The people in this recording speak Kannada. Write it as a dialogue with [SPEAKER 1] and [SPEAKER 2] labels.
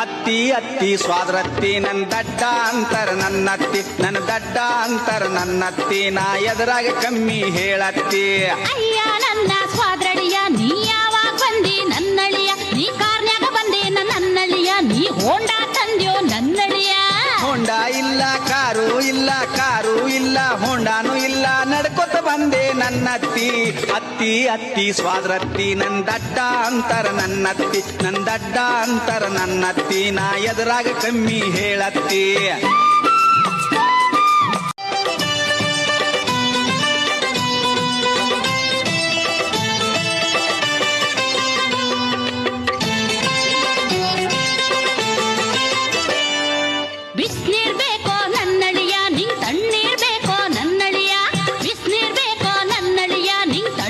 [SPEAKER 1] ಅತ್ತಿ ಸ್ವಾದ್ರತ್ತಿ ನನ್ನ ದಡ್ಡ ಅಂತರ ನನ್ನತ್ತಿ ನನ್ನ ದಡ್ಡ ಅಂತರ ನನ್ನತ್ತಿ ನಾ ಎದುರಾಗ ಕಮ್ಮಿ ಹೇಳತ್ತಿ.
[SPEAKER 2] ಅಯ್ಯ ನನ್ನ ಸ್ವಾದ್ರಡಿಯ ನೀ ಯಾವಾಗ ಬಂದಿ? ನನ್ನಳಿಯ ನೀ ಕಾರ್ನ್ಯಾಗ ಬಂದಿ? ನನ್ನಳಿಯ ನೀ ಹೋಂಡ ತಂದ್ಯೋ ನನ್ನಳಿಯ?
[SPEAKER 1] ಹೋಂಡ ಇಲ್ಲ ಕಾರು ಇಲ್ಲ ಕಾರು ಇಲ್ಲ ಹೋಂಡಾನು ಇಲ್ಲ ನಡ್ಕೊತ ಬಂದೆ ನನ್ನತ್ತಿ. ಅತ್ತಿ ಅತ್ತಿ, ಸ್ವಾದ್ರತ್ತಿ, ನನ್ ದಡ್ಡ ಅಂತರ ನನ್ನತ್ತಿ. ನನ್ ದಡ್ಡ ಅಂತರ ನನ್ನತ್ತಿ, ನಾ ಎದುರಾಗ ಕಮ್ಮಿ ಹೇಳತ್ತಿ.